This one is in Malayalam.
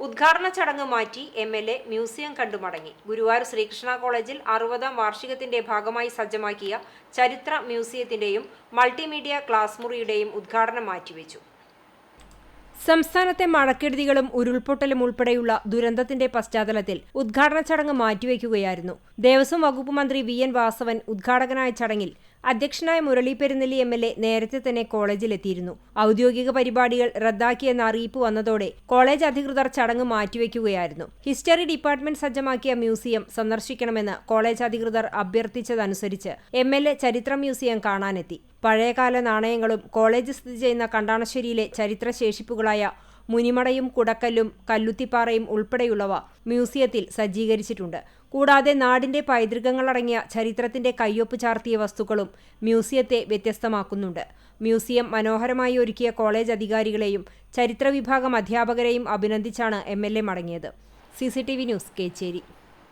ഉദ്ഘാടന ചടങ്ങ് മാറ്റി എം എൽ എ മ്യൂസിയം കണ്ടു മടങ്ങി ഗുരുവായൂർ ശ്രീകൃഷ്ണ കോളേജിൽ അറുപതാം വാർഷികത്തിന്റെ ഭാഗമായി സജ്ജമാക്കിയ ചരിത്ര മ്യൂസിയത്തിന്റെയും മൾട്ടിമീഡിയ ക്ലാസ് മുറിയുടെയും ഉദ്ഘാടനം മാറ്റിവെച്ചു. സംസ്ഥാനത്തെ മഴക്കെടുതികളും ഉരുൾപൊട്ടലും ഉൾപ്പെടെയുള്ള ദുരന്തത്തിന്റെ പശ്ചാത്തലത്തിൽ ഉദ്ഘാടന ചടങ്ങ് മാറ്റിവെക്കുകയായിരുന്നു. ദേവസ്വം വകുപ്പ് മന്ത്രി വി എൻ വാസവൻ ഉദ്ഘാടകനായ ചടങ്ങിൽ അധ്യക്ഷനായ Murali Perunnelli M L A നേരത്തെ തന്നെ കോളേജിലെത്തിയിരുന്നു. ഔദ്യോഗിക പരിപാടികൾ റദ്ദാക്കിയെന്ന അറിയിപ്പ് വന്നതോടെ കോളേജ് അധികൃതർ ചടങ്ങ് മാറ്റിവെക്കുകയായിരുന്നു. ഹിസ്റ്ററി ഡിപ്പാർട്ട്മെന്റ് സജ്ജമാക്കിയ മ്യൂസിയം സന്ദർശിക്കണമെന്ന് കോളേജ് അധികൃതർ അഭ്യർത്ഥിച്ചതനുസരിച്ച് എം എൽ എ ചരിത്ര മ്യൂസിയം കാണാനെത്തി. പഴയകാല നാണയങ്ങളും കോളേജ് സ്ഥിതി ചെയ്യുന്ന കണ്ടാണശ്ശേരിയിലെ ചരിത്രശേഷിപ്പുകളായ മുനിമടയും കുടക്കല്ലും കല്ലുത്തിപ്പാറയും ഉൾപ്പെടെയുള്ളവ മ്യൂസിയത്തിൽ സജ്ജീകരിച്ചിട്ടുണ്ട്. കൂടാതെ നാടിന്റെ പൈതൃകങ്ങളടങ്ങിയ ചരിത്രത്തിന്റെ കയ്യൊപ്പ് ചാർത്തിയ വസ്തുക്കളും മ്യൂസിയത്തെ വ്യത്യസ്തമാക്കുന്നുണ്ട്. മ്യൂസിയം മനോഹരമായി ഒരുക്കിയ കോളേജ് അധികാരികളെയും ചരിത്ര വിഭാഗം അധ്യാപകരെയും അഭിനന്ദിച്ചാണ് എം എൽ എ മടങ്ങിയത്. C C T V news Kechery.